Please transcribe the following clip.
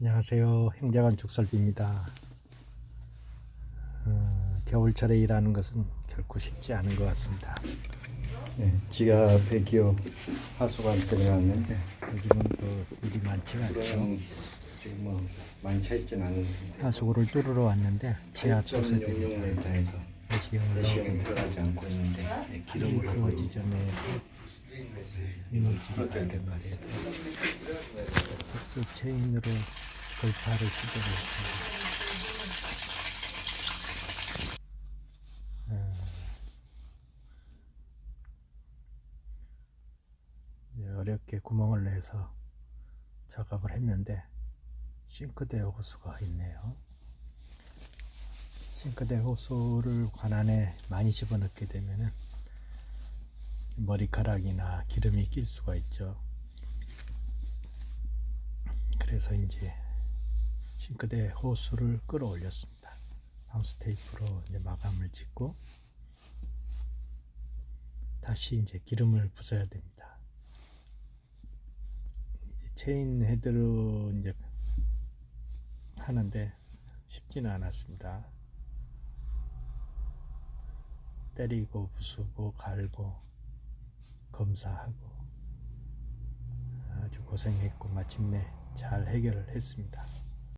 안녕하세요. 행자관 죽설비입니다. 어, 겨울철에 일하는 것은 결코 쉽지 않은 것 같습니다. 네, 지하 배기업 하수관 때문에 왔는데 요즘은 또 일이 많지가 않죠. 지금 뭐 많이 차 있진 않은 상태. 하수구를 뚫으러 왔는데 지하 토세대입니다. 8.66m에서 내시경을 내시경이 넣고 들어가지 않고 있는데 네, 기름을 또 지점에서 이물질이 발견돼서 특수 체인으로 돌파를 시도했습니다. 어, 이제 어렵게 구멍을 내서 작업을 했는데 싱크대 호수가 있네요. 싱크대 호수를 관안에 많이 집어넣게 되면은 머리카락이나 기름이 낄 수가 있죠. 그래서 이제 싱크대 호수를 끌어올렸습니다. 방수 테이프로 이제 마감을 짓고 다시 이제 기름을 부숴야 됩니다. 이제 체인 헤드로 이제 하는데 쉽지는 않았습니다. 때리고 부수고 갈고 검사하고 아주 고생했고 마침내 잘 해결을 했습니다.